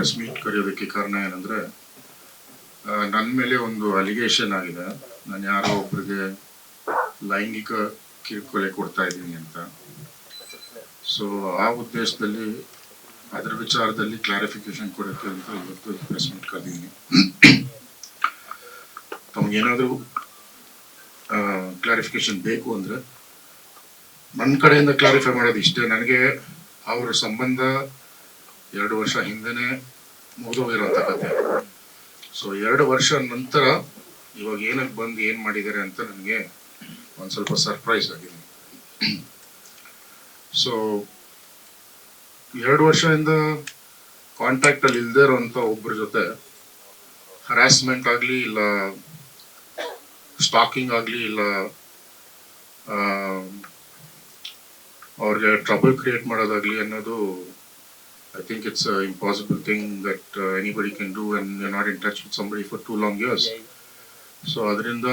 Press meet ಕರೆಯೋದಕ್ಕೆ ಕಾರಣ ಏನಂದ್ರೆ ನನ್ನ ಮೇಲೆ ಒಂದು ಅಲಿಗೇಷನ್ ಆಗಿದೆ. ನಾನು ಯಾರೋ ಒಬ್ರಿಗೆ ಲೈಂಗಿಕ ಕಿರುಕೊಲೆ ಕೊಡ್ತಾ ಇದ್ದೀನಿ ಅಂತ. ಸೊ ಆ ಉದ್ದೇಶದಲ್ಲಿ, ಅದರ ವಿಚಾರದಲ್ಲಿ ಕ್ಲಾರಿಫಿಕೇಶನ್ ಕೊಡೋಕ್ಕೆ ಅಂತ ಇವತ್ತು ಪ್ರೆಸ್ ಮೀಟ್ ಕರೆದಿದ್ದೀನಿ. ತಮಗೇನಾದರೂ ಕ್ಲಾರಿಫಿಕೇಶನ್ ಬೇಕು ಅಂದರೆ ನನ್ನ ಕಡೆಯಿಂದ ಕ್ಲಾರಿಫೈ ಮಾಡೋದು ಇಷ್ಟೇ. ನನಗೆ ಅವರ ಸಂಬಂಧ ಎರಡು ವರ್ಷ ಹಿಂದೆ ಮುಗಿದೋಗಿರೋಂಥ ಕತೆ. ಸೊ ಎರಡು ವರ್ಷ ನಂತರ ಇವಾಗ ಏನಕ್ಕೆ ಬಂದು ಏನು ಮಾಡಿದ್ದಾರೆ ಅಂತ ನನಗೆ ಒಂದು ಸ್ವಲ್ಪ ಸರ್ಪ್ರೈಸ್ ಆಗಿದೆ. ಸೊ ಎರಡು ವರ್ಷದಿಂದ ಕಾಂಟ್ಯಾಕ್ಟ್ ಅಲ್ಲಿ ಇಲ್ಲದೆ ಇರೋಂಥ ಒಬ್ಬರ ಜೊತೆ ಹರಾಸ್ಮೆಂಟ್ ಆಗಲಿ ಇಲ್ಲ ಸ್ಟಾಕಿಂಗ್ ಆಗಲಿ ಇಲ್ಲ ಅವ್ರಿಗೆ ಟ್ರಬಲ್ ಕ್ರಿಯೇಟ್ ಮಾಡೋದಾಗ್ಲಿ ಅನ್ನೋದು I think it's impossible thing that anybody can do and you not in touch with somebody for two long years so ಅದರಿಂದ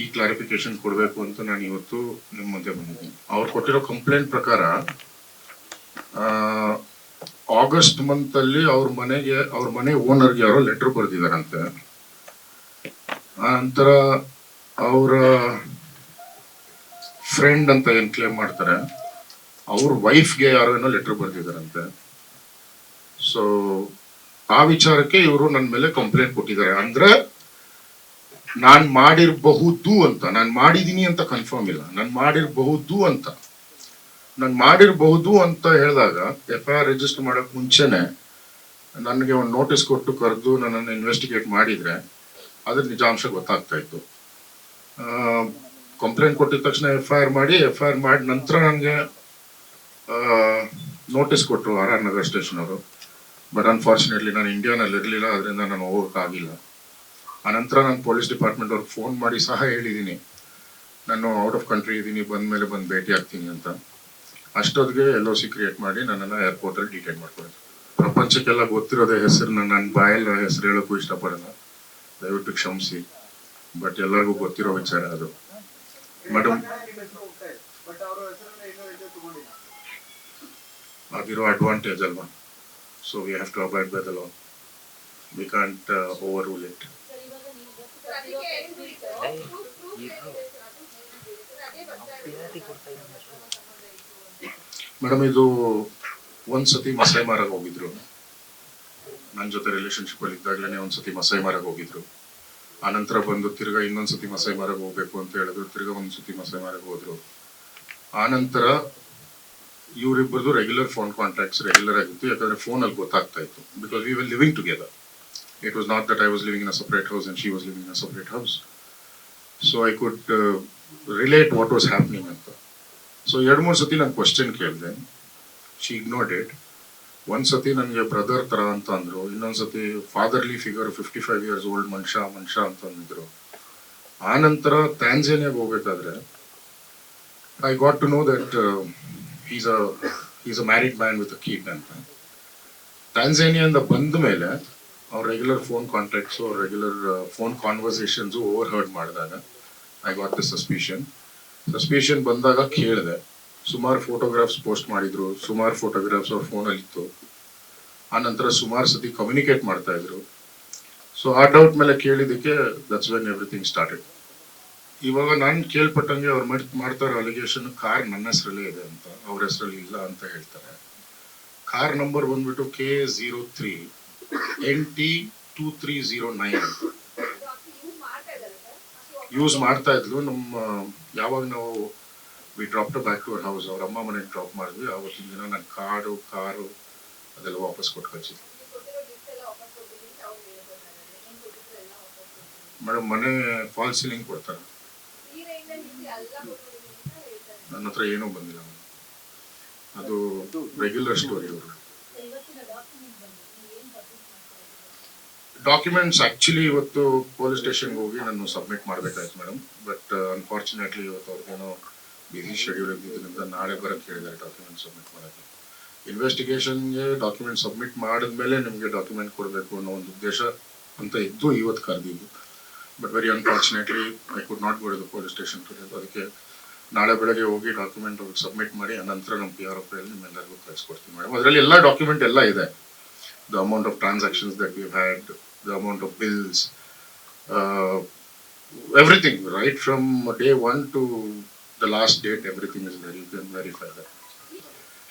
ಈ ಕ್ಲಾರಿಫಿಕೇಶನ್ ಕೊಡಬೇಕು ಅಂತ ನಾನು ಇವತ್ತು ನಿಮ್ಮ ಮುಂದೆ ಬಂದಿದ್ದೀನಿ. ಅವ್ರು ಕೊಟ್ಟಿರೋ ಕಂಪ್ಲೇಂಟ್ ಪ್ರಕಾರ ಆಗಸ್ಟ್ ಮಂತ್ ಅಲ್ಲಿ ಅವ್ರ ಮನೆಗೆ ಅವ್ರ ಮನೆ ಓನರ್ಗೆ ಯಾರೋ ಲೆಟರ್ ಬರೆದಿದ್ದಾರಂತೆ. ನಂತರ ಅವರ ಫ್ರೆಂಡ್ ಅಂತ ಏನು ಕ್ಲೇಮ್ ಮಾಡ್ತಾರೆ ಅವ್ರ ವೈಫ್ಗೆ ಯಾರೋ ಏನೋ ಲೆಟರ್ ಬರೆದಿದ್ದಾರಂತೆ. ಸೊ ಆ ವಿಚಾರಕ್ಕೆ ಇವರು ನನ್ನ ಮೇಲೆ ಕಂಪ್ಲೇಂಟ್ ಕೊಟ್ಟಿದ್ದಾರೆ. ಅಂದ್ರೆ, ನಾನ್ ಮಾಡಿರಬಹುದು ಅಂತ, ನಾನ್ ಮಾಡಿದೀನಿ ಅಂತ ಕನ್ಫರ್ಮ್ ಇಲ್ಲ. ನಾನು ಮಾಡಿರಬಹುದು ಅಂತ. ನಾನು ಮಾಡಿರಬಹುದು ಅಂತ ಹೇಳಿದಾಗ ಎಫ್ ಐ ಆರ್ ರಿಜಿಸ್ಟರ್ ಮಾಡಕ್ ಮುಂಚೆನೆ ನನಗೆ ಒಂದು ನೋಟಿಸ್ ಕೊಟ್ಟು ಕರೆದು ನನ್ನನ್ನು ಇನ್ವೆಸ್ಟಿಗೇಟ್ ಮಾಡಿದ್ರೆ, ಅದ್ರ ನಿಜಾಂಶ ಗೊತ್ತಾಗ್ತಾ ಇತ್ತು. ಕಂಪ್ಲೇಂಟ್ ಕೊಟ್ಟಿದ ತಕ್ಷಣ ಎಫ್ ಐ ಆರ್ ಮಾಡಿ ಎಫ್ ಐ ಆರ್ ಮಾಡಿ ನಂತರ ನನಗೆ ನೋಟಿಸ್ ಕೊಟ್ಟರು ಆರ್ ಆರ್ ನಗರ್ ಸ್ಟೇಷನ್ ಅವರು. ಬಟ್ ಅನ್ಫಾರ್ಚುನೇಟ್ಲಿ ನಾನು ಇಂಡಿಯಾನಲ್ಲಿ ಇರಲಿಲ್ಲ ಅದರಿಂದ ನಾನು ಹೋಗೋಕ್ಕಾಗಿಲ್ಲ. ಆನಂತರ ನಾನು ಪೊಲೀಸ್ ಡಿಪಾರ್ಟ್ಮೆಂಟ್ ಅವ್ರಿಗೆ ಫೋನ್ ಮಾಡಿ ಸಹ ಹೇಳಿದ್ದೀನಿ ನಾನು ಔಟ್ ಆಫ್ ಕಂಟ್ರಿ ಇದ್ದೀನಿ ಬಂದ ಮೇಲೆ ಬಂದು ಭೇಟಿ ಆಗ್ತೀನಿ ಅಂತ. ಅಷ್ಟೊತ್ತಿಗೆ ಎಲ್ ಒ ಸಿ ಕ್ರಿಯೇಟ್ ಮಾಡಿ ನನ್ನನ್ನು ಏರ್ಪೋರ್ಟಲ್ಲಿ ಡಿಟೈನ್ ಮಾಡ್ಕೊಳ್ತಾರೆ ಪ್ರಪಂಚಕ್ಕೆಲ್ಲ ಗೊತ್ತಿರೋದೇ ಹೆಸರು ನನ್ನ ನನ್ನ ಬಾಯಲ್ಲಿ ಹೆಸರು ಹೇಳೋಕ್ಕೂ ಇಷ್ಟಪಡಲ್ಲ. ದಯವಿಟ್ಟು ಕ್ಷಮಿಸಿ. ಬಟ್ ಎಲ್ಲರಿಗೂ ಗೊತ್ತಿರೋ ವಿಚಾರ ಅದು. ಮೇಡಮ್ ಅದಿರೋ ಅಡ್ವಾಂಟೇಜ್ ಅಲ್ವಾ? So we have to abide by the law. We can't over overrule it madam ಇದು ಒಂದ್ಸತಿ ಮಸೈ ಮಾರಾಗ ಹೋಗಿದ್ರು. ನನ್ನ ಜೊತೆ ರಿಲೇಶನ್ಶಿಪ್ ಅಲ್ಲಿ ಇದ್ದಾಗ್ಲೇನೆ ಒಂದ್ಸತಿ ಮಸೈ ಮಾರಾಗ ಹೋಗಿದ್ರು. ಆನಂತರ ಬಂದು ತಿರ್ಗಾ ಇನ್ನೊಂದ್ಸತಿ ಮಸೈ ಮಾರಾಗ ಹೋಗ್ಬೇಕು ಅಂತ ಹೇಳಿದ್ರು. ತಿರ್ಗಾ ಒಂದ್ಸತಿ ಮಸೈ ಮಾರಾಗ ಹೋದ್ರು. ಆನಂತರ ಇವರಿಬ್ಬರದು ರೆಗ್ಯುಲರ್ ಫೋನ್ ಕಾಂಟ್ಯಾಕ್ಟ್ಸ್ ರೆಗ್ಯುಲರ್ ಆಗಿತ್ತು, ಯಾಕಂದ್ರೆ ಫೋನಲ್ಲಿ ಗೊತ್ತಾಗ್ತಾ ಇತ್ತು. Because we will living together it was not that I was living in a separate house and she was living in a separate house so I could relate what was happening ಅಂತ so ಎರಡು, ಮೂರು ಸತಿ ನಾನು question ಕೇಳಿದೆ. She ignored it ಒಂದ್ ಸತಿ ನನಗೆ brother ಥರ ಅಂತ ಅಂದರು. ಇನ್ನೊಂದ್ ಸತಿ fatherly figure fifty five years old ಮನುಷ್ಯ ಮನುಷ್ಯ ಅಂತ ಅಂದಿದ್ರು. ಆನಂತರ ನಂತರ ಟ್ಯಾನ್ಸೇನಿಯಾಗ ಹೋಗ್ಬೇಕಾದ್ರೆ I got to know that is a is a married man with a kid ಅಂತ ಟ್ಯಾನ್ಸೇನಿಯಿಂದ ಬಂದ ಮೇಲೆ, ಅವ್ರ ರೆಗ್ಯುಲರ್ ಫೋನ್ ಕಾಂಟ್ಯಾಕ್ಟ್ಸು ಅವ್ರ regular phone conversations overheard ಮಾಡಿದಾಗ I what the suspicion suspicion ಬಂದಾಗ ಕೇಳಿದೆ. ಸುಮಾರು ಫೋಟೋಗ್ರಾಫ್ಸ್ ಪೋಸ್ಟ್ ಮಾಡಿದ್ರು, ಸುಮಾರು ಫೋಟೋಗ್ರಾಫ್ಸ್ ಅವ್ರ ಫೋನಲ್ಲಿ ಇತ್ತು. ಆ ನಂತರ ಸುಮಾರು ಸತಿ ಕಮ್ಯುನಿಕೇಟ್ ಮಾಡ್ತಾ ಇದ್ರು. ಸೊ ಆ ಡೌಟ್ ಮೇಲೆ ಕೇಳಿದ್ದಕ್ಕೆ ದಟ್ಸ್ ವೆನ್ ಎವ್ರಿಥಿಂಗ್ ಸ್ಟಾರ್ಟೆಡ್ ಇವಾಗ ನಾನು ಕೇಳ್ಪಟ್ಟಂಗೆ ಅವ್ರು ಮಾಡ್- ಮಾಡ್ತಾ ಇರೋ ಅಲಿಗೇಷನ್ ಕಾರ್ ನನ್ನ ಹೆಸರಲ್ಲೇ ಇದೆ ಅಂತ ಅವ್ರ ಹೆಸರಲ್ಲಿ ಇಲ್ಲ ಅಂತ ಹೇಳ್ತಾರೆ ಕಾರ್ ನಂಬರ್ ಬಂದ್ಬಿಟ್ಟು K zero three N T two three zero nine use ಮಾಡ್ತಾ ಇದ್ಲು ನಮ್ಮ ಯಾವಾಗ ನಾವು we drop back to our house ಅವ್ರ ಅಮ್ಮ ಮನೆಗೆ ಡ್ರಾಪ್ ಮಾಡಿದ್ವಿ ಆವತ್ತಿನ ದಿನ ನನ್ನ ಕಾರು ಕಾರು ಅದೆಲ್ಲ ವಾಪಸ್ ಕೊಟ್ಟು ಕಳಿಸಿದ್ವಿ ಮೇಡಮ್ ಮನೆ ಫಾಲ್ ಸೀಲಿಂಗ್ ಕೊಡ್ತಾರೆ ನನ್ನ ಹತ್ರ ಏನೂ ಬಂದಿಲ್ಲ. ಅದು ರೆಗ್ಯುಲರ್ ಸ್ಟೋರಿ ಅವರು. ಡಾಕ್ಯುಮೆಂಟ್ಸ್ ಆಕ್ಚುಲಿ ಇವತ್ತು ಪೊಲೀಸ್ ಸ್ಟೇಷನ್ಗೆ ಹೋಗಿ ನಾನು ಸಬ್ಮಿಟ್ ಮಾಡಬೇಕಾಯ್ತು ಮೇಡಮ್ ಬಟ್ ಅನ್ಫಾರ್ಚುನೇಟ್ಲಿ ಇವತ್ತು ಅವ್ರಿಗೇನೋ ಬಿಸಿ ಶೆಡ್ಯೂಲ್ ಇದ್ದಿದ್ದರಿಂದ ನಾಳೆ ಬರೋಕ್ಕೆ ಹೇಳಿದ್ದಾರೆ ಡಾಕ್ಯುಮೆಂಟ್ ಸಬ್ಮಿಟ್ ಮಾಡೋಕ್ಕೆ. ಇನ್ವೆಸ್ಟಿಗೇಷನ್ಗೆ ಡಾಕ್ಯುಮೆಂಟ್ ಸಬ್ಮಿಟ್ ಮಾಡಿದ್ಮೇಲೆ ನಿಮಗೆ ಡಾಕ್ಯುಮೆಂಟ್ ಕೊಡಬೇಕು ಅನ್ನೋ ಒಂದು ಉದ್ದೇಶ ಅಂತ ಇದ್ದು ಇವತ್ತು ಕರೆದಿದ್ದು. But very unfortunately I could not go to the police station to ಅದಕ್ಕೆ ನಾಳೆ ಬೆಳಗ್ಗೆ ಹೋಗಿ ಡಾಕ್ಯುಮೆಂಟ್ ಅವ್ರಿಗೆ ಸಬ್ಮಿಟ್ ಮಾಡಿ ನಂತರ ನಮ್ಮ ಪಿ ಆರ್ ಎಫ್ ನಿಮ್ಮೆಲ್ಲರಿಗೂ ಕಳಿಸ್ಕೊಡ್ತೀನಿ ಮೇಡಮ್ ಅದರಲ್ಲಿ ಎಲ್ಲ ಡಾಕ್ಯುಮೆಂಟ್ ಎಲ್ಲ ಇದೆ the amount of transactions that you had the amount of bills everything right from day one to the last date everything is very there. Verify that.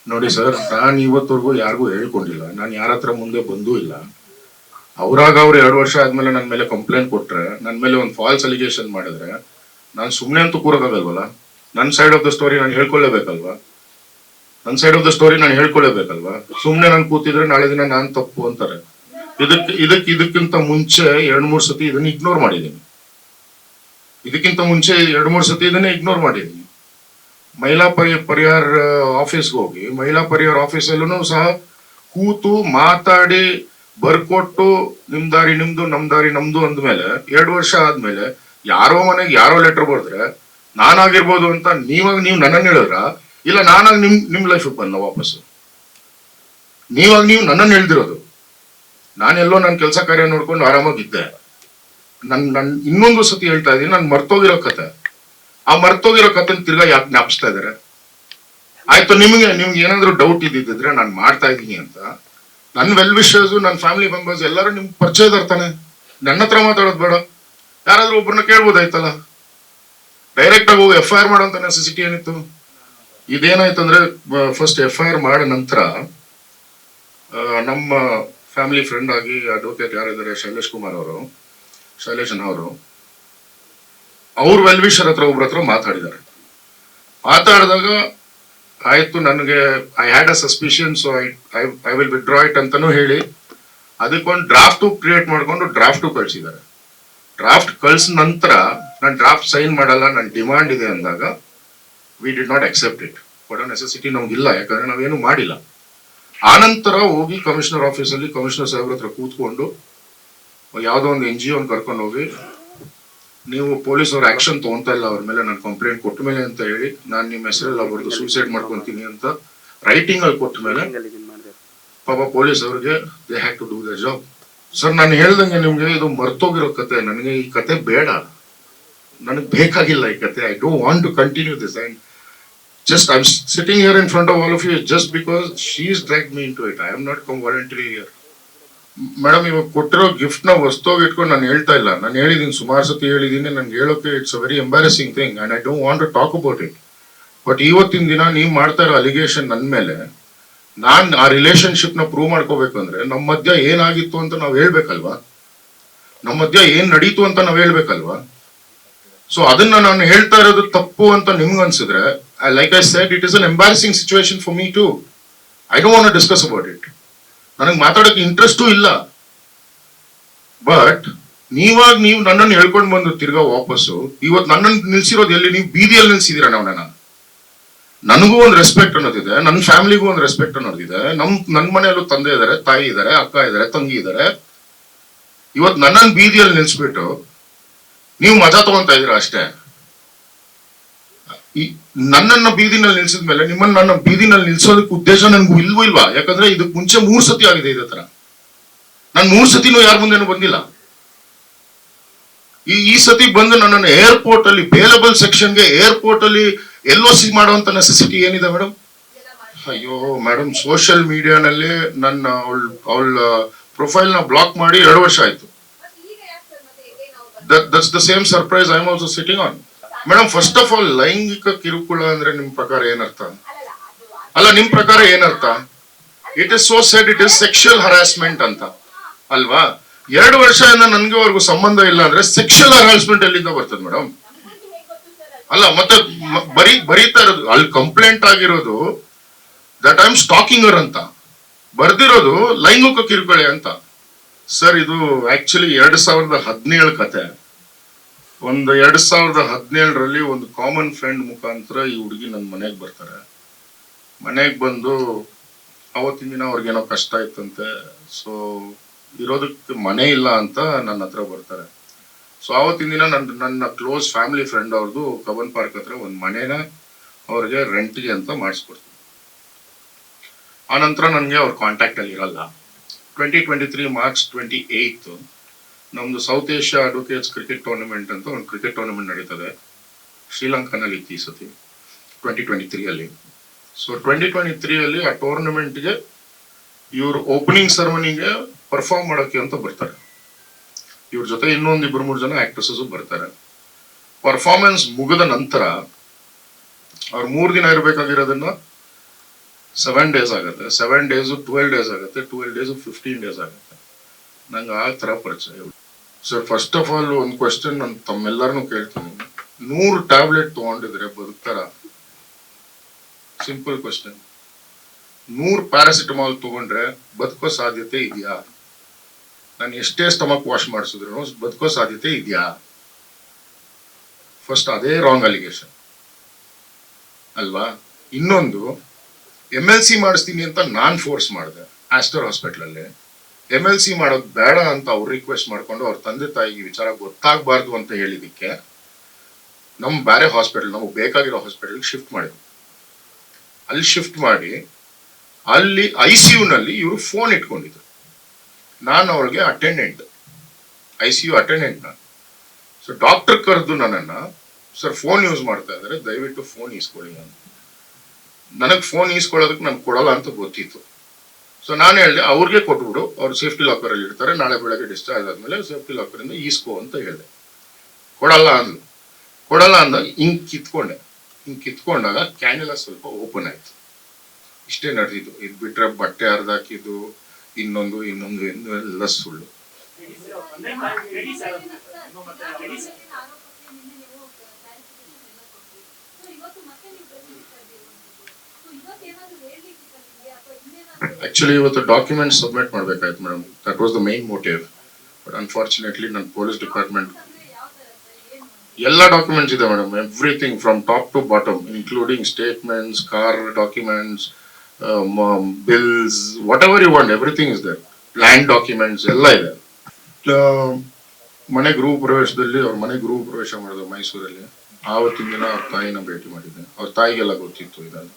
ನೋಡಿ sir ನಾನು ಇವತ್ತವರೆಗೂ ಯಾರಿಗೂ ಹೇಳ್ಕೊಂಡಿಲ್ಲ ನಾನು ಯಾರ ಹತ್ರ ಮುಂದೆ ಬಂದೂ ಇಲ್ಲ ಅವ್ರಾಗ ಅವ್ರು ಎರಡು ವರ್ಷ ಆದ್ಮೇಲೆ ನನ್ನ ಮೇಲೆ ಕಂಪ್ಲೇಂಟ್ ಕೊಟ್ರೆ ನನ್ನ ಮೇಲೆ ಒಂದು ಫಾಲ್ಸ್ ಅಲಿಗೇಷನ್ ಮಾಡಿದ್ರೆ, ನಾನು ಸುಮ್ಮನೆ ಅಂತೂ ಕೂರಕ್ಕಾಗಲ್ವಲ್ಲ ನನ್ನ ಸೈಡ್ ಆಫ್ ದ ಸ್ಟೋರಿ ನಾನು ಹೇಳ್ಕೊಳ್ಳೇಬೇಕಲ್ವಾ? ನನ್ನ ಸೈಡ್ ಆಫ್ ದ ಸ್ಟೋರಿ ನಾನು ಹೇಳ್ಕೊಳ್ಳೇಬೇಕಲ್ವಾ? ಸುಮ್ಮನೆ ನಾನು ಕೂತಿದ್ರೆ ನಾಳೆ ದಿನ ನಾನು ತಪ್ಪು ಅಂತಾರೆ. ಇದಕ್ಕೆ ಇದಕ್ಕೆ ಇದಕ್ಕಿಂತ ಮುಂಚೆ ಎರಡ್ ಮೂರ್ ಸತಿ ಇದನ್ನ ಇಗ್ನೋರ್ ಮಾಡಿದ್ದೀನಿ. ಇದಕ್ಕಿಂತ ಮುಂಚೆ ಎರಡು ಮೂರ್ ಸತಿ ಇದನ್ನೇ ಇಗ್ನೋರ್ ಮಾಡಿದ್ದೀನಿ. ಮಹಿಳಾ ಪರಿ ಪರಿಹಾರ ಆಫೀಸ್ಗೆ ಹೋಗಿ ಮಹಿಳಾ ಪರಿಹಾರ ಆಫೀಸಲ್ಲೂ ಸಹ ಕೂತು ಮಾತಾಡಿ ಬರ್ಕೊಟ್ಟು ನಿಮ್ ದಾರಿ ನಿಮ್ದು, ನಮ್ ದಾರಿ ನಮ್ದು ಅಂದ್ಮೇಲೆ, ಎರಡು ವರ್ಷ ಆದ್ಮೇಲೆ ಯಾರೋ ಮನೆಗೆ ಯಾರೋ ಲೆಟರ್ ಬರೆದ್ರೆ, ನಾನಾಗಿರ್ಬೋದು ಅಂತ ನೀವಾಗ ನೀವು ನನ್ನನ್ನು ಹೇಳಿದ್ರ, ಇಲ್ಲ ನಾನಾಗ ನಿಮ್ ನಿಮ್ ಲೈಫಿಗೆ ಬಂದ ವಾಪಸ್ ನೀವಾಗ ನೀವು ನನ್ನನ್ನು ಹೇಳ್ದಿರೋದು. ನಾನೆಲ್ಲೋ ನನ್ನ ಕೆಲಸ ಕಾರ್ಯ ನೋಡ್ಕೊಂಡು ಆರಾಮಾಗಿದ್ದೆ. ನನ್ ನನ್, ಇನ್ನೊಂದು ಸತಿ ಹೇಳ್ತಾ ಇದೀನಿ ನಾನು ಮರ್ತೋಗಿರೋ ಕತೆ. ಆ ಮರ್ತೋಗಿರೋ ಕತೆ ತಿರ್ಗಾ ಯಾಕೆ ಜ್ಞಾಪಿಸ್ತಾ ಇದಾರೆ? ಆಯ್ತು, ನಿಮಗೆ, ನಿಮ್ಗೆ ಏನಾದ್ರು ಡೌಟ್ ಇದ್ದಿದ್ರೆ ನಾನು ಮಾಡ್ತಾ ಇದ್ದೀನಿ ಅಂತ. ನನ್ನ ವೆಲ್ ವಿಶರ್ಸ್ ನನ್ನ ಫ್ಯಾಮಿಲಿ ಮೆಂಬರ್ಸ್ ಎಲ್ಲರೂ ನಿಮ್ಗೆ ಪರಿಚಯ ಇರ್ತಾನೆ ನನ್ನ ಹತ್ರ ಮಾತಾಡೋದು ಬೇಡ. ಯಾರಾದ್ರೂ ಒಬ್ಬರನ್ನ ಕೇಳ್ಬೋದಾಯ್ತಲ್ಲ? ಡೈರೆಕ್ಟ್ ಆಗಿ ಹೋಗಿ ಎಫ್ ಐ ಆರ್ ಮಾಡೋಂತ ನೆಸೆಸಿಟಿ ಏನಿತ್ತು? ಇದೇನಾಯ್ತು ಅಂದ್ರೆ ಫಸ್ಟ್ ಎಫ್ ಐ ಆರ್ ಮಾಡಿದ ನಂತರ ನಮ್ಮ ಫ್ಯಾಮಿಲಿ ಫ್ರೆಂಡ್ ಆಗಿ ಅಡ್ವೊಕೇಟ್ ಯಾರಿದ್ದಾರೆ? ಶೈಲೇಶ್ ಕುಮಾರ್ ಅವರು ಶೈಲೇಶನ್ ಅವರು. ಅವ್ರ ವೆಲ್ ವಿಶರ್ ಹತ್ರ ಒಬ್ರ ಹತ್ರ ಮಾತಾಡಿದ್ದಾರೆ. ಮಾತಾಡಿದಾಗ ಆಯ್ತು, ನನಗೆ I had a suspicion so I I will withdraw it ಅಂತಲೂ ಹೇಳಿ, ಅದಕ್ಕೊಂದು ಡ್ರಾಫ್ಟು ಕ್ರಿಯೇಟ್ ಮಾಡಿಕೊಂಡು ಡ್ರಾಫ್ಟು ಕಳ್ಸಿದ್ದಾರೆ. ಡ್ರಾಫ್ಟ್ ಕಳ್ಸಿದ ನಂತರ ನಾನು ಡ್ರಾಫ್ಟ್ ಸೈನ್ ಮಾಡಲ್ಲ ನನ್ನ ಡಿಮಾಂಡ್ ಇದೆ ಅಂದಾಗ we did not accept it ಕೊಡೋ ನೆಸೆಸಿಟಿ ನಮಗಿಲ್ಲ, ಯಾಕಂದ್ರೆ ನಾವೇನು ಮಾಡಿಲ್ಲ. ಆನಂತರ ಹೋಗಿ ಕಮಿಷನರ್ ಆಫೀಸಲ್ಲಿ ಕಮಿಷನರ್ ಸಾಹೇಬ್ರ ಹತ್ರ ಕೂತ್ಕೊಂಡು, ಯಾವುದೋ ಒಂದು ಎನ್ ಜಿ ಒನ್ ಕರ್ಕೊಂಡು ಹೋಗಿ ನೀವು ಪೊಲೀಸ್ ಅವ್ರ ಆಕ್ಷನ್ ತಗೊಂತಾ ಇಲ್ಲ ಅವ್ರ ಮೇಲೆ ನಾನು ಕಂಪ್ಲೇಂಟ್ ಕೊಟ್ಟ ಮೇಲೆ ಅಂತ ಹೇಳಿ ನಾನು ನಿಮ್ಮ ಹೆಸರೆಲ್ಲ ಬರ್ದು ಸೂಸೈಡ್ ಮಾಡ್ಕೊಂತೀನಿ ಅಂತ ರೈಟಿಂಗ್ ಅಲ್ಲಿ ಕೊಟ್ಟ ಮೇಲೆ ಪಾಪ ಪೊಲೀಸ್ ಅವ್ರಿಗೆ they have to do the job sir ನಾನು ಹೇಳ್ದಂಗೆ ನಿಮ್ಗೆ ಇದು ಮರ್ತೋಗಿರೋ ಕತೆ ನನಗೆ ಈ ಕತೆ ಬೇಡ. ನನಗೆ ಬೇಕಾಗಿಲ್ಲ ಈ ಕತೆ. I don't want to continue this and just I am sitting here in front of all of you just because she is drag me into it I am not come voluntary here madam, ಇವಾಗ ಕೊಟ್ಟಿರೋ ಗಿಫ್ಟ್ನ ವಸ್ತುವಾಗಿ ಇಟ್ಕೊಂಡು ನಾನು ಹೇಳ್ತಾ ಇಲ್ಲ. ನಾನು ಹೇಳಿದೀನಿ, ಸುಮಾರು ಸತಿ ಹೇಳಿದೀನಿ ನನ್ಗೆ ಹೇಳೋಕೆ it's a very embarrassing thing and I don't want to talk about it but ಇವತ್ತಿನ ದಿನ ನೀವು ಮಾಡ್ತಾ ಇರೋ ಅಲಿಗೇಷನ್ ನನ್ನ ಮೇಲೆ, ನಾನ್ ಆ ರಿಲೇಶನ್ಶಿಪ್ನ ಪ್ರೂವ್ ಮಾಡ್ಕೋಬೇಕಂದ್ರೆ ನಮ್ಮ ಮಧ್ಯ ಏನಾಗಿತ್ತು ಅಂತ ನಾವು ಹೇಳ್ಬೇಕಲ್ವಾ? ನಮ್ಮ ಮಧ್ಯ ಏನ್ ನಡೀತು ಅಂತ ನಾವು ಹೇಳ್ಬೇಕಲ್ವಾ? ಸೊ ಅದನ್ನ ನಾನು ಹೇಳ್ತಾ ಇರೋದು ತಪ್ಪು ಅಂತ ನಿಮ್ಗೆ ಅನ್ಸಿದ್ರೆ like I said it is an embarrassing situation for me to I don't want discuss about it ನನಗೆ ಮಾತಾಡೋಕೆ ಇಂಟ್ರೆಸ್ಟೂ ಇಲ್ಲ. ಬಟ್ ನೀವಾಗ ನೀವು ನನ್ನನ್ನು ಹೇಳ್ಕೊಂಡು ಬಂದು ತಿರ್ಗಾ ವಾಪಸ್ಸು ಇವತ್ತು ನನ್ನನ್ನು ನಿಲ್ಸಿರೋದು ಎಲ್ಲಿ? ನೀವು ಬೀದಿಯಲ್ಲಿ ನಿಲ್ಸಿದೀರ ನಾವು ನಾನು ನನಗೂ ಒಂದು ರೆಸ್ಪೆಕ್ಟ್ ಅನ್ನೋದಿದೆ ನನ್ನ ಫ್ಯಾಮಿಲಿಗೂ ಒಂದು ರೆಸ್ಪೆಕ್ಟ್ ಅನ್ನೋದಿದೆ, ನಮ್ ನನ್ನ ಮನೆಯಲ್ಲೂ ತಂದೆ ಇದಾರೆ, ತಾಯಿ ಇದ್ದಾರೆ ಅಕ್ಕ ಇದ್ದಾರೆ ತಂಗಿ ಇದಾರೆ. ಇವತ್ತು ನನ್ನನ್ನು ಬೀದಿಯಲ್ಲಿ ನಿಲ್ಸ್ಬಿಟ್ಟು, ನೀವು ಮಜಾ ತಗೊಂತ ಇದೀರ ಅಷ್ಟೇ. ನನ್ನನ್ನ ಬೀದಿನಲ್ಲಿ ನಿಲ್ಸಿದ ಮೇಲೆ ನಿಮ್ಮನ್ನ ನನ್ನ ಬೀದಿನಲ್ಲಿ ನಿಲ್ಸೋದಕ್ಕೆ ಉದ್ದೇಶ ನನ್ಗೂ ಇಲ್ವೋ ಇಲ್ವಾ? ಯಾಕಂದ್ರೆ ಇದು ಮುಂಚೆ ಮೂರ್ ಸತಿ ಆಗಿದೆ ಇದೇ ತರ ನಾನು ಮೂರ್ ಸತಿನೂ ಯಾರ ಮುಂದೆನೂ ಬಂದಿಲ್ಲ. ಈ ಈ ಸತಿ ಬಂದು ನನ್ನನ್ನು ಏರ್ಪೋರ್ಟ್ ಅಲ್ಲಿ ಬೇಲಬಲ್ ಸೆಕ್ಷನ್ಗೆ ಏರ್ಪೋರ್ಟ್ ಅಲ್ಲಿ ಎಲ್ ಸಿ ಮಾಡುವಂತ ನೆಸೆಸಿಟಿ ಏನಿದೆ ಮೇಡಮ್ ಅಯ್ಯೋ ಮೇಡಮ್ ಸೋಷಿಯಲ್ ಮೀಡಿಯಾನಲ್ಲಿ ನನ್ನ ಅವಳ ಅವಳ ಪ್ರೊಫೈಲ್ನ ಬ್ಲಾಕ್ ಮಾಡಿ ಎರಡು ವರ್ಷ ಆಯ್ತು. That's the same surprise I am also sitting on madam first of all ಲೈಂಗಿಕ ಕಿರುಕುಳ ಅಂದ್ರೆ ನಿಮ್ ಪ್ರಕಾರ ಏನರ್ಥ ಅಲ್ಲ, ನಿಮ್ ಪ್ರಕಾರ ಏನರ್ಥ it is so said it is sexual harassment ಅಂತ. ಅಲ್ವಾ? ಎರಡು ವರ್ಷದಿಂದ ಅವ್ರಿಗೂ ಸಂಬಂಧ ಇಲ್ಲ ಅಂದ್ರೆ ಸೆಕ್ಷುಯಲ್ ಹರಾಸ್ಮೆಂಟ್ ಎಲ್ಲಿಂದ ಬರ್ತದೆ ಮೇಡಮ್ ಅಲ್ಲ, ಮತ್ತೆ ಬರೀ, ಬರೀತಾ ಇರೋದು, ಅಲ್ಲಿ ಕಂಪ್ಲೇಂಟ್ ಆಗಿರೋದು ದಟ್ ಐ ಆಮ್ ಸ್ಟಾಕಿಂಗರ್ ಅಂತ. ಬರ್ದಿರೋದು ಲೈಂಗಿಕ ಕಿರುಕುಳ ಅಂತ. ಸರ್ ಇದು ಆಕ್ಚುಲಿ ಎರಡ್ ಸಾವಿರದ ಹದಿನೇಳು ಕತೆ. ಒಂದು ಎರಡ್ ಸಾವಿರದ ಹದಿನೇಳರಲ್ಲಿ ಒಂದು ಕಾಮನ್ ಫ್ರೆಂಡ್ ಮುಖಾಂತರ ಈ ಹುಡುಗಿ ನನ್ನ ಮನೆಗೆ ಬರ್ತಾರೆ. ಮನೆಗೆ ಬಂದು ಅವತ್ತಿನ ದಿನ ಅವ್ರಿಗೇನೋ ಕಷ್ಟ ಇತ್ತಂತೆ ಸೊ ಇರೋದಕ್ಕೆ ಮನೆ ಇಲ್ಲ ಅಂತ ನನ್ನ ಹತ್ರ ಬರ್ತಾರೆ. ಸೊ ಆವತ್ತಿನ ದಿನ ನನ್ನ ನನ್ನ ಕ್ಲೋಸ್ ಫ್ಯಾಮಿಲಿ ಫ್ರೆಂಡ್ ಅವ್ರದ್ದು ಕಬನ್ ಪಾರ್ಕ್ ಹತ್ರ ಒಂದು ಮನೇನ ಅವ್ರಿಗೆ ರೆಂಟ್ಗೆ ಅಂತ ಮಾಡಿಸ್ಕೊಡ್ತೀನಿ. ಆನಂತರ ನನಗೆ ಅವ್ರ ಕಾಂಟ್ಯಾಕ್ಟಲ್ಲಿ ಇರಲ್ಲ. Twenty twenty three March twenty eight ನಮ್ದು South Asia advocates cricket tournament ಅಂತ ಒಂದು ಕ್ರಿಕೆಟ್ ಟೂರ್ನಮೆಂಟ್ ನಡೀತದೆ. ಶ್ರೀಲಂಕಾನಲ್ಲಿ ಇತ್ತು ಈ ಸತಿ ಟ್ವೆಂಟಿ ಟ್ವೆಂಟಿ ತ್ರೀ ಅಲ್ಲಿ. ಸೊ ಟ್ವೆಂಟಿ ಟ್ವೆಂಟಿ ತ್ರೀ ಅಲ್ಲಿ ಆ ಟೂರ್ನಮೆಂಟ್ಗೆ ಇವ್ರು ಓಪನಿಂಗ್ ಸೆರೆಮನಿಗೆ ಪರ್ಫಾರ್ಮ್ ಮಾಡೋಕೆ ಅಂತ ಬರ್ತಾರೆ. ಇವ್ರ ಜೊತೆ ಇನ್ನೊಂದು ಇಬ್ಬರು ಮೂರು ಜನ ಆಕ್ಟ್ರೆಸಸ್ ಬರ್ತಾರೆ. ಪರ್ಫಾರ್ಮೆನ್ಸ್ ಮುಗಿದ ನಂತರ ಅವ್ರು ಮೂರು ದಿನ ಇರಬೇಕಾಗಿರೋದನ್ನ ಸೆವೆನ್ ಡೇಸ್ ಆಗುತ್ತೆ. ಸೆವೆನ್ ಡೇಸು ಟ್ವೆಲ್ ಡೇಸ್ ಆಗುತ್ತೆ. ಟ್ವೆಲ್ ಡೇಸು ಫಿಫ್ಟೀನ್ ಡೇಸ್ ಆಗುತ್ತೆ. ನಂಗೆ ಆ ಥರ ಪರಿಚಯ ಸರ್ ಫಸ್ಟ್ ಆಫ್ ಆಲ್ ಒಂದು ಕ್ವೆಶನ್ ನಾನು ತಮ್ಮೆಲ್ಲರನ್ನೂ ಕೇಳ್ತೀನಿ ನೂರು ಟ್ಯಾಬ್ಲೆಟ್ ತಗೊಂಡಿದ್ರೆ ಬದುಕ್ತಾರ ಸಿಂಪಲ್ ಕ್ವೆಶನ್ ನೂರು ಪ್ಯಾರಾಸಿಟಮಾಲ್ ತಗೊಂಡ್ರೆ ಬದುಕೋ ಸಾಧ್ಯತೆ ಇದೆಯಾ ನಾನು ಎಷ್ಟೇ ಸ್ಟಮಕ್ ವಾಶ್ ಮಾಡಿಸಿದ್ರು ಬದುಕೋ ಸಾಧ್ಯತೆ ಇದೆಯಾ ಫಸ್ಟ್ ಅದೇ ರಾಂಗ್ ಅಲಿಗೇಷನ್ ಅಲ್ವಾ ಇನ್ನೊಂದು ಎಂ ಎಲ್ ಸಿ ಮಾಡಿಸ್ತೀನಿ ಅಂತ ನಾನ್ ಫೋರ್ಸ್ ಮಾಡಿದೆ ಆಸ್ಟರ್ ಹಾಸ್ಪಿಟ್ಲಲ್ಲಿ ಎಂ ಎಲ್ ಸಿ ಮಾಡೋದು ಬೇಡ ಅಂತ ಅವ್ರು ರಿಕ್ವೆಸ್ಟ್ ಮಾಡ್ಕೊಂಡು ಅವ್ರ ತಂದೆ ತಾಯಿಗೆ ವಿಚಾರ ಗೊತ್ತಾಗಬಾರ್ದು ಅಂತ ಹೇಳಿದಕ್ಕೆ ನಮ್ಮ ಬೇರೆ ಹಾಸ್ಪಿಟಲ್ ನಮಗೆ ಬೇಕಾಗಿರೋ ಹಾಸ್ಪಿಟಲ್ಗೆ ಶಿಫ್ಟ್ ಮಾಡಿದ್ವಿ ಅಲ್ಲಿ ಶಿಫ್ಟ್ ಮಾಡಿ, ಅಲ್ಲಿ ಐ ಸಿ ಯುನಲ್ಲಿ ಇವರು ಫೋನ್ ಇಟ್ಕೊಂಡಿದ್ರು. ನಾನು ಅವಳಿಗೆ attendant I C U attendant ನಾನು. ಸೊ ಡಾಕ್ಟರ್ ಕರೆದು ನನ್ನನ್ನು, ಸರ್ ಫೋನ್ ಯೂಸ್ ಮಾಡ್ತಾ ಇದ್ದಾರೆ ದಯವಿಟ್ಟು ಫೋನ್ ಈಸ್ಕೊಳ್ಳಿ ಅಂತ. ನನಗೆ ಫೋನ್ ಈಸ್ಕೊಳ್ಳೋದಕ್ಕೆ ನಾನು ಕೊಡಲ್ಲ ಅಂತ ಗೊತ್ತಿತ್ತು. ಸೊ ನಾನು ಹೇಳಿದೆ, ಅವ್ರಿಗೆ ಕೊಟ್ಬಿಡು, ಅವ್ರು ಸೇಫ್ಟಿ ಲಾಕರ್ ಅಲ್ಲಿ ಇರ್ತಾರೆ, ನಾಳೆ ಬೆಳಗ್ಗೆ ಡಿಸ್ಚಾರ್ಜ್ ಆದ್ಮೇಲೆ ಸೇಫ್ಟಿ ಲಾಕರ್ ಇಂದ ಈಸ್ಕೋ ಅಂತ ಹೇಳಿದೆ. ಕೊಡಲ್ಲ ಅಂದ್ ಕೊಡಲ್ಲ ಅಂದ, ಹಿಂಗ್ ಕಿತ್ಕೊಂಡೆ. ಹಿಂಗ್ ಕಿತ್ಕೊಂಡಾಗ ಕ್ಯಾನೆಲ್ಲ ಸ್ವಲ್ಪ ಓಪನ್ ಆಯ್ತು. ಇಷ್ಟೇ ನಡೆದಿದ್ದು. ಇದು ಬಿಟ್ರೆ ಬಟ್ಟೆ ಹರಿದಾಕಿದ್ದು ಇನ್ನೊಂದು ಇನ್ನೊಂದು ಇನ್ನೊಂದು ಎಲ್ಲ ಸುಳ್ಳು. ಆಕ್ಚುಲಿ ಇವತ್ತು document submit ಮಾಡಬೇಕಾಯ್ತು madam that was the main motive but unfortunately ನನ್ನ ಪೊಲೀಸ್ ಡಿಪಾರ್ಟ್ಮೆಂಟ್ ಎಲ್ಲ ಡಾಕ್ಯುಮೆಂಟ್ಸ್ ಇದೆ madam everything from top to bottom including statements car documents bills whatever you want everything is there land documents ಎಲ್ಲ ಇದೆ. ಮನೆ ಗೃಹ ಪ್ರವೇಶದಲ್ಲಿ, ಅವ್ರ ಮನೆ ಗೃಹ ಪ್ರವೇಶ ಮಾಡಿದ್ರು ಮೈಸೂರಲ್ಲಿ, ಆವತ್ತಿನ ದಿನ ಅವ್ರ ತಾಯಿನ ಭೇಟಿ ಮಾಡಿದ್ದೆ. ಅವ್ರ ತಾಯಿಗೆಲ್ಲ ಗೊತ್ತಿತ್ತು ಇದೆಲ್ಲ.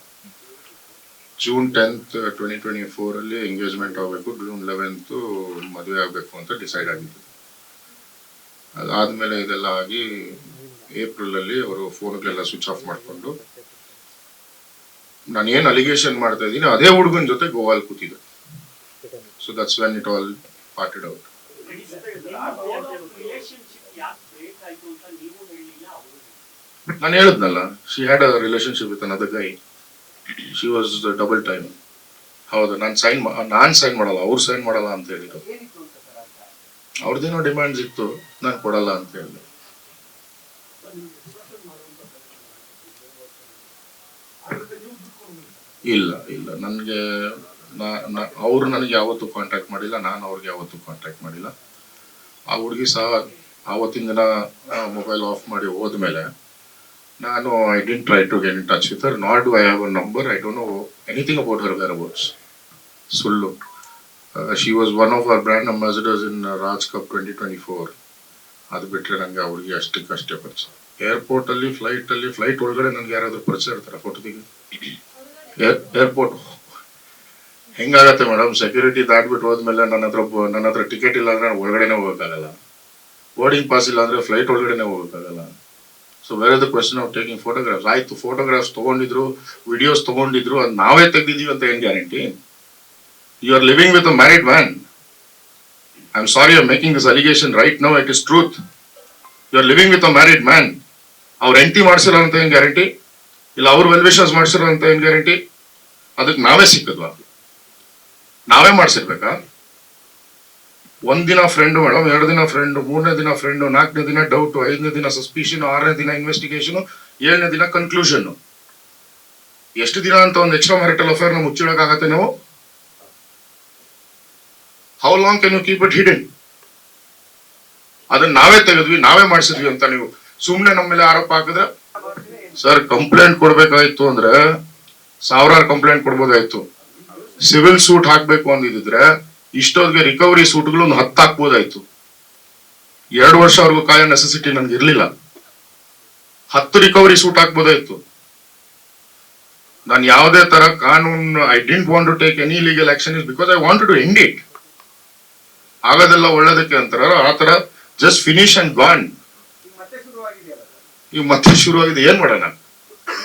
June tenth twenty twenty four ಅಲ್ಲಿ ಎಂಗೇಜ್ಮೆಂಟ್ ಆಗಬೇಕು. ಜೂನ್ ಲೆವೆಂತ್ ಮದುವೆ ಆಗಬೇಕು ಅಂತ ಡಿಸೈಡ್ ಆಗಿತ್ತು. ಅದಾದ್ಮೇಲೆ ಇದೆಲ್ಲ ಆಗಿ ಏಪ್ರಿಲ್ ಅಲ್ಲಿ ಅವರು ಫೋನ್ಗಳೆಲ್ಲ ಸ್ವಿಚ್ ಆಫ್ ಮಾಡಿಕೊಂಡು ನಾನು ಏನು ಅಲಿಗೇಷನ್ ಮಾಡ್ತಾ ಇದ್ದೀನಿ, ಅದೇ ಹುಡುಗನ ಜೊತೆ ಗೋವಾಲ್ ಕೂತಿದ್ದೆ. So that's when it all parted out ನಾನು ಹೇಳಿದ್ನಲ್ಲ she had a relationship with another guy she was the double time ಹೌದು, ನಾನು ಸೈನ್ ನಾನು ಸೈನ್ ಮಾಡಲ್ಲ, ಅವ್ರು ಸೈನ್ ಮಾಡಲ್ಲ ಅಂತ ಹೇಳಿದ್ರು. ಅವ್ರದ್ದೇನೋ ಡಿಮ್ಯಾಂಡ್ಸ್ ಇತ್ತು ನಾನು ಕೊಡಲ್ಲ ಅಂತ ಹೇಳಿದೆ ಇಲ್ಲ ಇಲ್ಲ, ನನಗೆ ಅವ್ರು ನನಗೆ ಯಾವತ್ತೂ ಕಾಂಟ್ಯಾಕ್ಟ್ ಮಾಡಿಲ್ಲ, ನಾನು ಅವ್ರಿಗೆ ಯಾವತ್ತೂ ಕಾಂಟ್ಯಾಕ್ಟ್ ಮಾಡಿಲ್ಲ. ಆ ಹುಡುಗಿ ಸಹ, ಆವತ್ತಿನ ದಿನ ಮೊಬೈಲ್ ಆಫ್ ಮಾಡಿ ಹೋದ್ಮೇಲೆ ನಾನು I didn't try to get in touch with her not do I have a number I don't know anything about her whereabouts ಸುಳ್ಳು she was one of our brand ambassadors in Raj cup twenty twenty four ಅದು ಬಿಟ್ಟರೆ ನನಗೆ ಅವ್ರಿಗೆ ಅಷ್ಟಕ್ಕಷ್ಟೇ ಪರಿಚಯ. ಏರ್ಪೋರ್ಟಲ್ಲಿ ಫ್ಲೈಟಲ್ಲಿ flight ಒಳಗಡೆ ನನಗೆ ಯಾರಾದರೂ ಪರಿಚಯ ಇರ್ತಾರೆ ಫೋಟೋ ತೆಗಿ ಏರ್ಪೋರ್ಟ್ ಹೆಂಗಾಗತ್ತೆ ಮೇಡಮ್ ಸೆಕ್ಯೂರಿಟಿ ದಾಟ್ಬಿಟ್ಟು ಹೋದ್ಮೇಲೆ ನನ್ನ ಹತ್ರ ನನ್ನ ಹತ್ರ ಟಿಕೆಟ್ ಇಲ್ಲ ನಾನು ಒಳಗಡೆನೆ ಹೋಗೋಕ್ಕಾಗಲ್ಲ. ಬೋರ್ಡಿಂಗ್ ಪಾಸ್ ಇಲ್ಲ ಫ್ಲೈಟ್ ಒಳಗಡೆನೇ ಹೋಗಕ್ಕಾಗಲ್ಲ. So where the question of taking photographs ಆಯ್ತು ಫೋಟೋಗ್ರಾಫ್ಸ್ ತಗೊಂಡಿದ್ರು ವಿಡಿಯೋಸ್ ತಗೊಂಡಿದ್ರು, ಅದು ನಾವೇ ತೆಗ್ದಿದೀವಿ ಅಂತ ಏನ್ guarantee you are living with a married man I am sorry are making this allegation right no it is truth you are living with a married man ಅವ್ರ ಎಂಟಿ ಮಾಡ್ಸಿರೋ ಅಂತ ಏನ್ ಗ್ಯಾರಂಟಿ ಇಲ್ಲ, ಅವ್ರ ವೆಲ್ ವಿಶಸ್ ಮಾಡ್ಸಿರೋ ಅಂತ ಏನ್ ಗ್ಯಾರಂಟಿ ಅದಕ್ಕೆ ನಾವೇ ಸಿಕ್ಕದ್ವಾ? ನಾವೇ ಮಾಡ್ಸಿರ್ಬೇಕಾ? ಒಂದ್ ದಿನ ಫ್ರೆಂಡ್ ಮೇಡಮ್ ಎರಡು ದಿನ ಫ್ರೆಂಡ್ ಮೂರನೇ ದಿನ ಫ್ರೆಂಡ್ ನಾಲ್ಕನೇ ದಿನ ಡೌಟ್ ಐದನೇ ದಿನ ಸಸ್ಪಿಷನ್ ಆರನೇ ದಿನ ಇನ್ವೆಸ್ಟಿಗೇಷನ್ ಏಳನೇ ದಿನ ಕನ್ಕ್ಲೂಷನ್ ಎಷ್ಟು ದಿನ ಅಂತ ಒಂದು ಎಕ್ಸ್ಟ್ರಾ ಮ್ಯಾರಿಟಲ್ ಅಫೇರ್ನ ಮುಚ್ಚಿಡೋಕಾಗತ್ತೆ ನೀವು? How long can you keep it hidden ಅದನ್ನ ನಾವೇ ತೆಗೆದ್ವಿ, ನಾವೇ ಮಾಡಿಸಿದ್ವಿ ಅಂತ ನೀವು ಸುಮ್ಮನೆ ನಮ್ಮ ಮೇಲೆ ಆರೋಪ ಹಾಕಿದ್ರೆ? ಸರ್ ಕಂಪ್ಲೇಂಟ್ ಕೊಡ್ಬೇಕಾಯ್ತು ಅಂದ್ರೆ ಸಾವಿರಾರು ಕಂಪ್ಲೇಂಟ್ ಕೊಡ್ಬೋದಾಯ್ತು. ಸಿವಿಲ್ ಸೂಟ್ ಹಾಕ್ಬೇಕು ಅಂದಿದ್ರೆ ಇಷ್ಟೊತ್ತಿಗೆ ರಿಕವರಿ ಸೂಟ್ಗಳು ಒಂದು ಹತ್ತು ಹಾಕ್ಬೋದಾಯ್ತು. ಎರಡು ವರ್ಷವರೆಗೂ ಕಾಯೋ ನೆಸೆಸಿಟಿ ನನ್ಗೆ ಇರ್ಲಿಲ್ಲ. ಹತ್ತು ರಿಕವರಿ ಸೂಟ್ ಹಾಕ್ಬೋದಾಯ್ತು. ನಾನು ಯಾವುದೇ ತರ ಕಾನೂನು I didn't want to take any legal action is because I want to end it ಆಗೋದೆಲ್ಲ ಒಳ್ಳೇದಕ್ಕೆ ಅಂತಾರ. ಆ ತರ ಜಸ್ಟ್ ಫಿನಿಶ್ ಅಂಡ್ ಗಾನ್ ಇವ್ ಮತ್ತೆ ಶುರುವಾಗಿದೆ. ಏನ್ ಮಾಡೋಣ?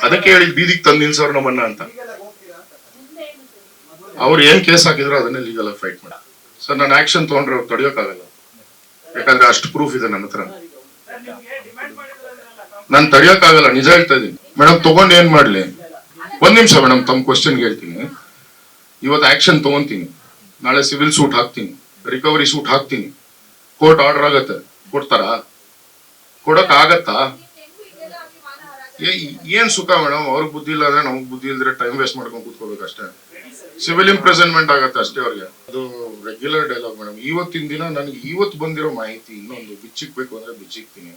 ಅದಕ್ಕೆ ಹೇಳಿ ಬೀದಿಗೆ ತಂದು ನಿಲ್ಸವ್ರು ನಮ್ಮನ್ನ ಅಂತ ಈಗೆಲ್ಲ ಹೋಗ್ತೀರಾ ಅಂತ ಸರ್ ಮದುವೆ ಅವ್ರು ಏನ್ ಕೇಸ್ ಹಾಕಿದ್ರು ಅದನ್ನೇ ಲೀಗಲ್ ಆಗಿ ಫೈಟ್ ಮಾಡಿ ಸರ್ ನಾನು ಆಕ್ಷನ್ ತಗೊಂಡ್ರೆ ಅವ್ರು ತಡೆಯೋಕ್ಕಾಗಲ್ಲ. ಯಾಕಂದ್ರೆ ಅಷ್ಟು ಪ್ರೂಫ್ ಇದೆ ನನ್ನ ಹತ್ರ. ತಡಿಯೋಕಾಗಲ್ಲ ನಾನು ತಡೆಯೋಕ್ಕಾಗಲ್ಲ, ನಿಜ ಹೇಳ್ತಾ ಇದ್ದೀನಿ. ಮೇಡಮ್ ತಗೊಂಡು ಏನ್ ಮಾಡ್ಲಿ? ಒಂದ್ ನಿಮಿಷ ಮೇಡಮ್ ತಮ್ಮ ಕ್ವಶನ್ಗೆ ಹೇಳ್ತೀನಿ. ಇವತ್ತು ಆಕ್ಷನ್ ತಗೊಂತೀನಿ. ನಾಳೆ ಸಿವಿಲ್ ಸೂಟ್ ಹಾಕ್ತೀನಿ. ರಿಕವರಿ ಸೂಟ್ ಹಾಕ್ತೀನಿ. ಕೋರ್ಟ್ ಆರ್ಡರ್ ಆಗತ್ತೆ. ಕೊಡ್ತಾರಾ? ಕೊಡಕ್ ಆಗತ್ತಾ? ಏನ್ ಸುಖ ಮೇಡಮ್ ಅವ್ರಿಗೆ ಬುದ್ಧಿ ಇಲ್ಲ ಅಂದ್ರೆ ನಮಗ್ ಬುದ್ಧಿ ಇಲ್ದ್ರೆ ಟೈಮ್ ವೇಸ್ಟ್ ಮಾಡ್ಕೊಂಡು ಕೂತ್ಕೋಬೇಕು ಅಷ್ಟೇ ಸಿವಿಲ್ ಇಂಪ್ರೆಸನ್ಮೆಂಟ್ ಆಗತ್ತೆ ಅಷ್ಟೇ ಅವ್ರಿಗೆ. ಅದು ರೆಗ್ಯುಲರ್ ಡೈಲಾಗ್ ಮೇಡಮ್ ಇವತ್ತಿನ ದಿನ ನನಗೆ ಇವತ್ತು ಬಂದಿರೋ ಮಾಹಿತಿ ಇನ್ನೊಂದು ಬಿಚ್ಚಿಕ್ಬೇಕು ಅಂದ್ರೆ ಬಿಚ್ಚಿಕ್ತೀನಿ.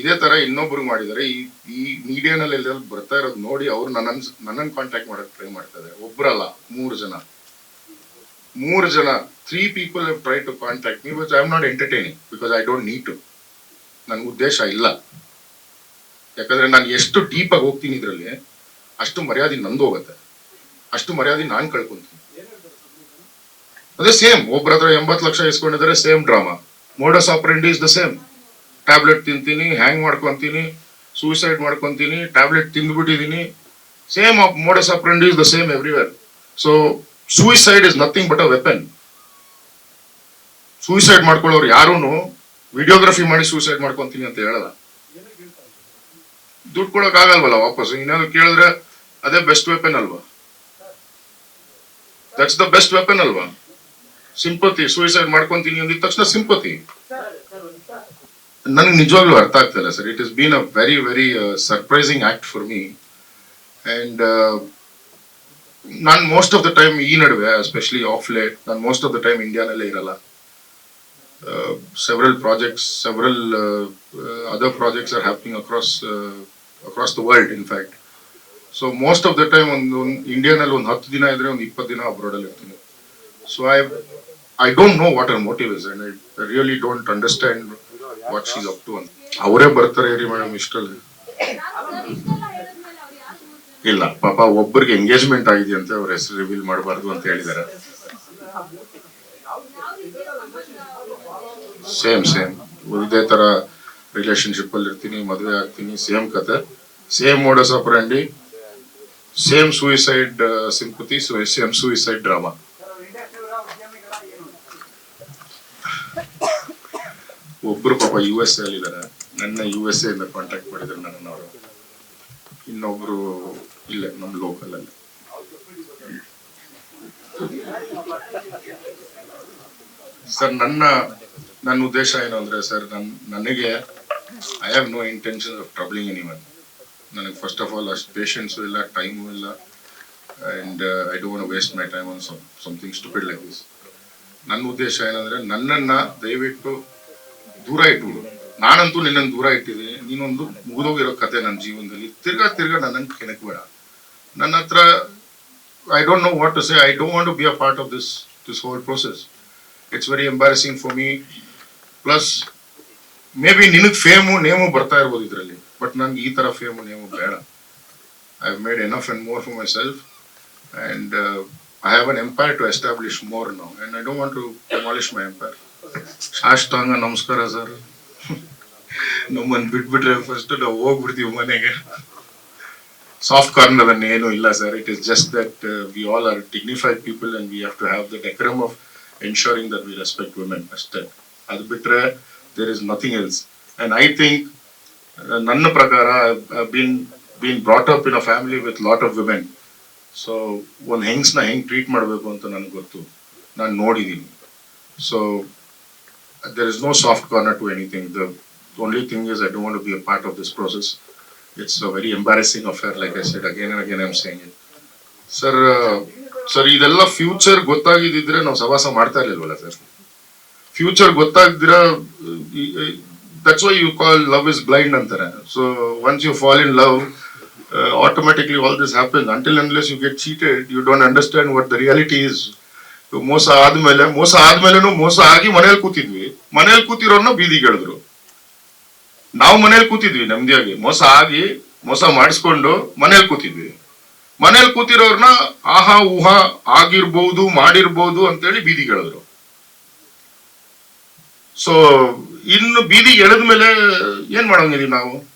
ಇದೇ ತರ ಇನ್ನೊಬ್ರು ಮಾಡಿದ್ದಾರೆ. ಈ ಈ ಮೀಡಿಯಾನಲ್ಲಿ ಎಲ್ಲ ಬರ್ತಾ ಇರೋದು ನೋಡಿ ಅವ್ರು ನನ್ನ ನನ್ನನ್ನು ಕಾಂಟ್ಯಾಕ್ಟ್ ಮಾಡಕ್ ಟ್ರೈ ಮಾಡ್ತಾರೆ ಒಬ್ರಲ್ಲ, ಮೂರು ಜನ. ಮೂರು ಜನ three people try to contact me because I am not entertaining because I don't need to ನನ್ನ ಉದ್ದೇಶ ಇಲ್ಲ. ಯಾಕಂದ್ರೆ ನಾನು ಎಷ್ಟು ಡೀಪ್ ಆಗಿ ಹೋಗ್ತೀನಿ ಇದರಲ್ಲಿ, ಅಷ್ಟು ಮರ್ಯಾದೆ ನಂದು ಹೋಗುತ್ತೆ. ಅಷ್ಟು ಮರ್ಯಾದೆ ನಾನು ಕಳ್ಕೊಂತೀನಿ. ಅದೇ ಸೇಮ್ ಒಬ್ರ ಹತ್ರ ಎಂಬತ್ತು ಲಕ್ಷ ಇಸ್ಕೊಂಡಿದ್ದಾರೆ same drama modus operandi is the same tablet ತಿಂತೀನಿ ಹ್ಯಾಂಗ್ ಮಾಡ್ಕೊಂತೀನಿ ಸೂಸೈಡ್ ಮಾಡ್ಕೊಂತೀನಿ tablet ತಿಂದ್ಬಿಟ್ಟಿದ್ದೀನಿ same modus operandi is the same everywhere so suicide is nothing but a weapon suicide ಮಾಡ್ಕೊಳ್ಳೋರು ಯಾರೂ ವಿಡಿಯೋಗ್ರಫಿ ಮಾಡಿ ಸೂಸೈಡ್ ಮಾಡ್ಕೊಂತೀನಿ ಅಂತ ಹೇಳಲ್ಲ. ದುಡ್ಡು ಕೊಡೋಕ್ಕಾಗಲ್ವಲ್ಲ ವಾಪಸ್ ಇನ್ನೇನು ಕೇಳಿದ್ರೆ ಅದೇ ಬೆಸ್ಟ್ ವೆಪನ್ ಅಲ್ವಾ? ದಟ್ಸ್ ದ ಬೆಸ್ಟ್ ವೆಪನ್ ಅಲ್ವಾ ಸಿಂಪತಿ ಸೂಯಿಸೈಡ್ ಮಾಡ್ಕೊಂತೀನಿ ಅಂದಿದ ತಕ್ಷಣ ಸಿಂಪತಿ ನನಗೆ ನಿಜವಾಗ್ಲೂ ಅರ್ಥ ಆಗ್ತಿಲ್ಲ sir. It is been a very very surprising act for me and ನಾನು ಮೋಸ್ಟ್ ಆಫ್ ದ ಟೈಮ್ ಈ ನಡುವೆ ಎಸ್ಪೆಷಲಿ ಆಫ್ ಲೇಟ್ ನಾನು ಮೋಸ್ಟ್ ಆಫ್ ದ ಟೈಮ್ ಇಂಡಿಯಾನಲ್ಲೇ ಇರಲ್ಲ. Several projects several other projects are happening across across the world in so most of the time ಒಂದು ಇಂಡಿಯಾನಲ್ಲಿ ಒಂದು ಹತ್ತು ದಿನ ಇದ್ರೆ ಒಂದು ಇಪ್ಪತ್ತು ದಿನ ಅಬ್ರಾಡಲ್ಲಿ ಇರ್ತೀನಿ. So I I don't know what are motive is and I really don't understand what she's up to ಅಂತ. ಅವರೇ ಬರ್ತಾರೆ ರೀ ಮೇಡಮ್ ಇಷ್ಟಲ್ಲಿ. ಇಲ್ಲ, ಪಾಪ ಒಬ್ಬರಿಗೆ ಎಂಗೇಜ್ಮೆಂಟ್ ಆಗಿದೆಯಂತೆ ಅವ್ರ ಹೆಸರು ರಿವೀಲ್ ಮಾಡಬಾರ್ದು ಅಂತ ಹೇಳಿದ್ದಾರೆ. ಸೇಮ್ ಸೇಮ್ ಇದೇ ತರ ರಿಲೇಶನ್ಶಿಪ್ ಅಲ್ಲಿ ಇರ್ತೀನಿ ಮದುವೆ ಆಗ್ತೀನಿ ಸೇಮ್ ಕತೆ. Same modus operandi same suicide sympathy same suicide drama ಒಬ್ರು ಪಾಪ ಯು ಎಸ್ ಎಲ್ಲಿ ಇದ್ದಾರೆ ನನ್ನ ಯು ಎಸ್ ಇಂದ ಕಾಂಟ್ಯಾಕ್ಟ್ ಮಾಡಿದ್ರು ನನ್ನ ಅವರು. ಇನ್ನೊಬ್ರು ಇಲ್ಲೇ, ನಮ್ಮ ಲೋಕಲ್ ಅಲ್ಲಿ. ಸರ್, ನನ್ನ ನನ್ನ ಉದ್ದೇಶ ಏನು ಅಂದ್ರೆ ಸರ್, ನನ್, ನನಗೆ I have no intention of troubling any one ನನಗೆ ಫಸ್ಟ್ ಆಫ್ ಆಲ್ ಅಷ್ಟು ಪೇಷನ್ಸು ಇಲ್ಲ ಟೈಮು ಇಲ್ಲ. And I don't waste my time on some something stupid like this ನನ್ನ ಉದ್ದೇಶ ಏನಂದರೆ, ನನ್ನನ್ನು ದಯವಿಟ್ಟು ದೂರ ಇಟ್ಬಿಡು. ನಾನಂತೂ ನಿನ್ನನ್ನು ದೂರ ಇಟ್ಟಿದ್ದೀನಿ. ನೀನೊಂದು ಮುಗಿದೋಗಿರೋ ಕತೆ ನನ್ನ ಜೀವನದಲ್ಲಿ. ತಿರ್ಗಾ ತಿರ್ಗಾ ನನ್ನನ್ನು ಕೆಣಕ್ಬೇಡ. ನನ್ನ ಹತ್ರ I don't know what to say I don't want to be a part of this this whole process it's very embarrassing for me plus may be ನಿನಗೆ ಫೇಮು ನೇಮು ಬರ್ತಾ ಇರ್ಬೋದು ಇದರಲ್ಲಿ. ಬಟ್ ನನಗೆ ಈ ಥರ ಫೇಮು ನೀವು ಬೇಡ. I made enough and more for myself and I have an empire to establish more now and I don't want to demolish my empire ಸಾಷ್ಟಾಂಗ ನಮಸ್ಕಾರ ಸರ್ ನಮ್ಮನ್ನು ಬಿಟ್ಬಿಟ್ರೆ ಫಸ್ಟ್ ನಾವು ಹೋಗ್ಬಿಡ್ತೀವಿ ಮನೆಗೆ. ಸಾಫ್ಟ್ ಕಾರ್ನರ್ ಅನ್ನ ಏನೂ ಇಲ್ಲ sir it is just that we all are dignified people and we have to have the decorum of ensuring that we respect women ಅಷ್ಟೇ ಅದು ಬಿಟ್ಟರೆ there is nothing else and I think ನನ್ನ ಪ್ರಕಾರ been been brought up in a family with lot of women so ಒಂದ್ ಹೆಂಗ್ಸ್ನ ಹೆಂಗ್ treat ಮಾಡಬೇಕು ಅಂತ ನನ್ಗೆ ಗೊತ್ತು. ನಾನು ನೋಡಿದೀನಿ. So there is no soft corner to anything the only thing is I don't be a part of this process it's a very embarrassing affair like I set again again I saying it sir sir ಇದೆಲ್ಲ future ಗೊತ್ತಾಗಿದ್ದಿದ್ರೆ ನಾವು ಸಭಾಸ ಮಾಡ್ತಾ ಇರ್ಲಿಲ್ವಲ್ಲ sir future ಗೊತ್ತಾಗದಿರ that's why you call love is blind ಅಂತಾರೆ. So once you fall in love automatically all this happen until unless you get cheated you don't understand what the reality is ಮೋಸ ಆದ್ಮೇಲೆ, ಮೋಸ ಆದ್ಮೇಲೆನು ಮೋಸ ಆಗಿ ಮನೇಲಿ ಕೂತಿದ್ವಿ. ಮನೇಲಿ ಕೂತಿರೋರ್ನ ಬೀದಿ ಎಳೆದ್ರು ನಾವು ಮನೇಲಿ ಕೂತಿದ್ವಿ ನೆಮ್ಮದಿಯಾಗಿ. ಮೋಸ ಆಗಿ, ಮೋಸ ಮಾಡಿಸ್ಕೊಂಡು ಮನೇಲಿ ಕೂತಿದ್ವಿ. ಮನೇಲಿ ಕೂತಿರೋರ್ನ ಆಹಾ, ಊಹಾ ಆಗಿರ್ಬೋದು, ಮಾಡಿರ್ಬೋದು ಅಂತೇಳಿ ಬೀದಿ ಎಳೆದ್ರು ಸೊ ಇನ್ನು ಬೀದಿಗೆ ಎಳೆದ್ಮೇಲೆ ಏನ್ ಮಾಡಂಗಿರಿ ನಾವು?